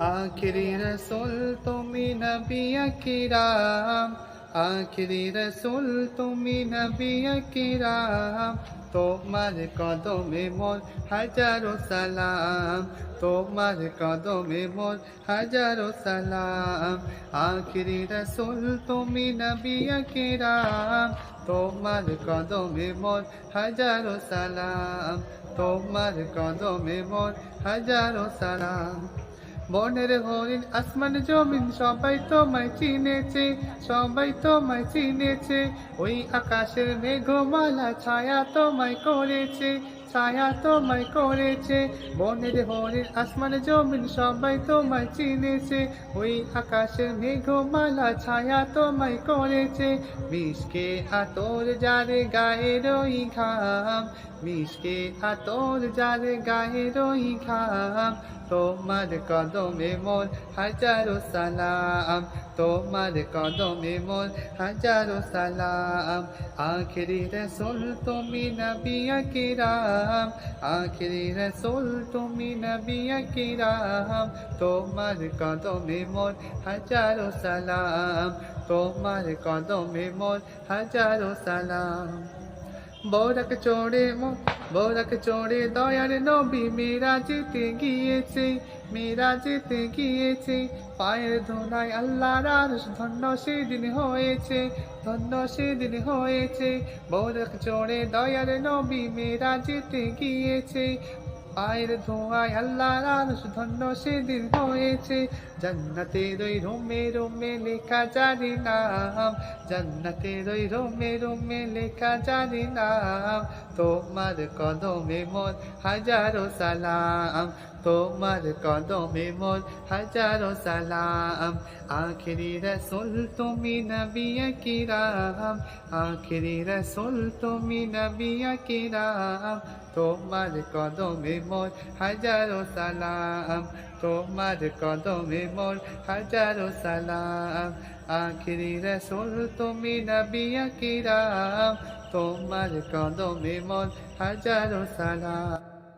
আখিরি রসুল, তুমি নবী কিরাম আখিরি রসুল, তুমি নবী কিরাম তোমার কদমে মোর হাজারো সালাম। তোমার কদমে মোর হাজারো সালাম। আখিরি রসুল, তুমি নবী কিরাম তোমার কদমে মোর হাজারো সালাম। তোমার কদমে মোর হাজারো সালাম। বনের হরিণ আসমান জমিন সবাই তোমায় চিনেছে, সবাই তোমায় চিনেছে। ওই আকাশের মেঘমালা ছায়া তোমায় করেছে, ছায়া তোমায় করেছে। বনের হরিণ আসমান জমিন সবাই তোমায় চিনেছে, ওই আকাশের মেঘমালা ছায়া তোমায় করেছে। বিষকে আতর যারে গায়ে রই ঘাম, মিশকে আতর যারে গায়ে রই ঘাম তোমার কদমে মোর হাজারো সালাম, তোমার কদমে মোর হাজারো সালাম। আখেরি রসুল, তুমি নবী কিরাম আখেরি রসুল, তুমি নবী কিরাম তোমার কদমে মোর হাজারো সালাম, তোমার কদমে মোর হাজারো সালাম। বৌরাক চড়ে মো- বৌরাক চড়ে দয়ার নবী মেরা যেতে গিয়েছে মেরা যেতে গিয়েছে। পায়ের ধোনায় আল্লাহ রাস ধন্য সেদিন হয়েছে, ধন্য সেদিন হয়েছে। বৌরাক চড়ে দয়ার নবী মেরা যেতে গিয়েছে পায়ের ধোঁয়ায় আল্লাহর আরশ ধন্য সেদিন হয়েছে। জান্নাতের ওই রোমে রোমে লেখা জানি নাম। জান্নাতের ওই রোমে রোমে লেখা জানি নাম। তোমার কদমে মোর হাজারো সালাম। তোমার কদমে মোর হাজারো সালাম। আখেরি রসুল তুমি নবী কিরাম আখেরি রসুল তুমি নবী কিরাম তোমার কদমে মোর, হাজারো সালাম। তোমার কদমে মোর, হাজারো সালাম। আখিরি রসুল, তুমি নবিয়া কিরাম তোমার কদমে মোর, হাজারো সালাম।